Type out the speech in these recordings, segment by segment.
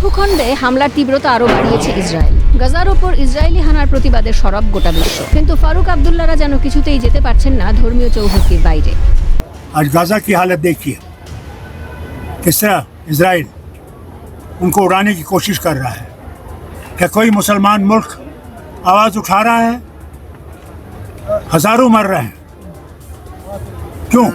ভূখণ্ডে হামলার তীব্রতা আরও বাড়িয়েছে ইসরায়েল গাজার ওপর ইসরায়েলি হানার প্রতিবাদে সরব গোটা বিশ্ব কিন্তু ফারুক আবদুল্লারা যেন কিছুতেই যেতে পারছেন না ধর্মীয় চৌহদ্দির বাইরে आज गाजा की हालत देखिए किस तरह इसराइल उनको उड़ाने की कोशिश कर रहा है क्या कोई मुसलमान मुल्क आवाज़ उठा रहा है हजारों मर रहे हैं क्यों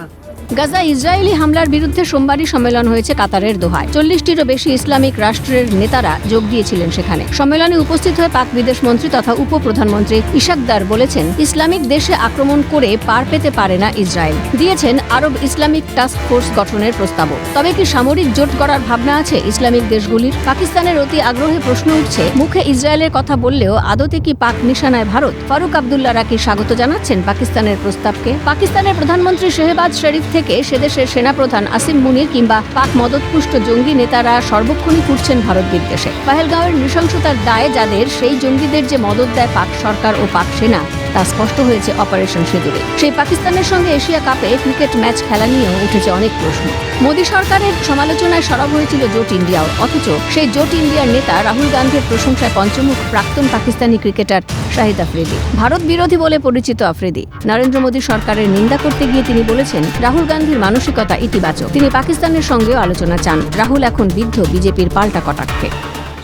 গাজা ইসরায়েলি হামলার বিরুদ্ধে সোমবারই সম্মেলন হয়েছে কাতারের দোহায়। চল্লিশটিরও বেশি ইসলামিক রাষ্ট্রের নেতারা যোগ দিয়েছিলেন সেখানে। সম্মেলনে উপস্থিত হয়ে পাক বিদেশ মন্ত্রী তথা উপপ্রধানমন্ত্রী ইশাকদার বলেছেন, ইসলামিক দেশে আক্রমণ করে পার পেতে পারে না ইসরায়েল। দিয়েছেন আরব ইসলামিক টাস্ক ফোর্স গঠনের প্রস্তাবও। তবে কি সামরিক জোট করার ভাবনা আছে ইসলামিক দেশগুলির? পাকিস্তানের অতি আগ্রহে প্রশ্ন উঠছে, মুখে ইসরায়েলের কথা বললেও আদতে কি পাক নিশানায় ভারত? ফারুক আবদুল্লারা কি স্বাগত জানাচ্ছেন পাকিস্তানের প্রস্তাবকে? পাকিস্তানের প্রধানমন্ত্রী শেহবাজ শরীফ থেকে সেদেশের সেনাপ্রধান আসিম মুনির কিংবা পাক মদতপুষ্ট জঙ্গি নেতারা সর্বক্ষণই ফুটছেন ভারত বিদ্বেষে। পাহেলগাঁওয়ের নৃশংসতার দায়ে যাদের, সেই জঙ্গিদের যে মদত দেয় পাক সরকার ও পাক সেনা। তা স্পষ্ট হয়েছে অপারেশন সিঁদুরে সেই পাকিস্তানের সঙ্গে এশিয়া কাপে ক্রিকেট ম্যাচ খেলা নিয়েও উঠেছে অনেক প্রশ্ন মোদী সরকারের সমালোচনায় সরব হয়েছিল জোট ইন্ডিয়াও অথচ সেই জোট ইন্ডিয়ার নেতা রাহুল গান্ধীর প্রশংসায় পঞ্চমুখ প্রাক্তন পাকিস্তানি ক্রিকেটার শাহিদ আফ্রিদি ভারত বিরোধী বলে পরিচিত আফ্রিদি নরেন্দ্র মোদী সরকারের নিন্দা করতে গিয়ে তিনি বলেছেন রাহুল গান্ধীর মানসিকতা ইতিবাচক তিনি পাকিস্তানের সঙ্গেও আলোচনা চান রাহুল এখন বিদ্ধ বিজেপির পাল্টা কটাক্ষে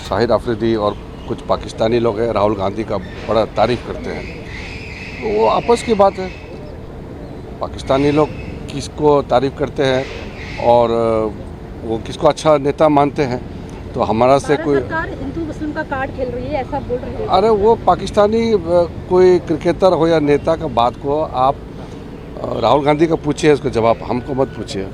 शाहिद आफरीदी और कुछ पाकिस्तानी लोग हैं राहुल गांधी का बड़ा तारीफ करते हैं तो वो आपस की बात है। पाकिस्तानी लोग किसको तारीफ़ करते हैं और वो किसको अच्छा नेता मानते हैं तो हमारा से कोई सरकार हिंदू मुस्लिम का कार्ड खेल रही है ऐसा बोल रही है। अरे वो पाकिस्तानी कोई क्रिकेटर हो या नेता का बात को आप राहुल गांधी का पूछिए उसका जवाब हमको मत पूछिए।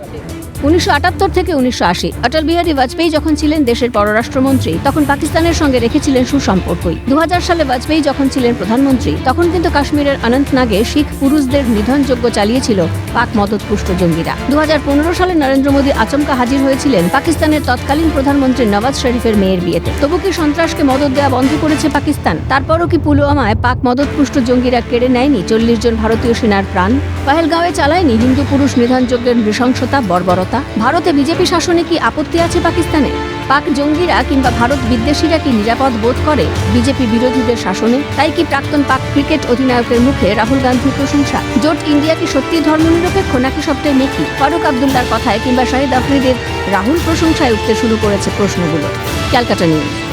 উনিশশো আটাত্তর থেকে উনিশশো আশি। অটল বিহারী বাজপেয়ী যখন ছিলেন দেশের পররাষ্ট্রমন্ত্রী, তখন পাকিস্তানের সঙ্গে রেখেছিলেন সুসম্পর্কই। দু হাজার সালে বাজপেয়ী যখন ছিলেন প্রধানমন্ত্রী, তখন কিন্তু কাশ্মীরের অনন্তনাগে শিখ পুরুষদের নিধনযজ্ঞ চালিয়েছিল পাক মদতপুষ্ট জঙ্গিরা। দু হাজার পনেরো সালে নরেন্দ্র মোদী আচমকা হাজির হয়েছিলেন পাকিস্তানের তৎকালীন প্রধানমন্ত্রী নওয়াজ শরীফের মেয়ের বিয়েতে। তবু কি সন্ত্রাসকে মদত দেওয়া বন্ধ করেছে পাকিস্তান? তারপরও কি পুলওয়ামায় পাক মদতপুষ্ট জঙ্গিরা কেড়ে নেয়নি চল্লিশ জন ভারতীয় সেনার প্রাণ? পাহেলগাঁওয়ে চালায়নি হিন্দু পুরুষ নিধনযজ্ঞের নৃশংসতা, বর্বরতা? ভারতে বিজেপি শাসনে কি আপত্তি আছে পাকিস্তানে? পাক জঙ্গিরা কিংবা ভারত বিদ্বেষীরা কি নিরাপদ বোধ করে বিজেপি বিরোধীদের শাসনে? তাই কি প্রাক্তন পাক ক্রিকেট অধিনায়কের মুখে রাহুল গান্ধীর প্রশংসা? জোট ইন্ডিয়া কি সত্যি ধর্মনিরপেক্ষ নাকি সবটাই মেকি ফারুক আবদুল্লার কথায় কিংবা শাহিদ আফ্রিদের রাহুল প্রশংসায় উঠতে শুরু করেছে প্রশ্নগুলো। ক্যালকাটা নিউজ।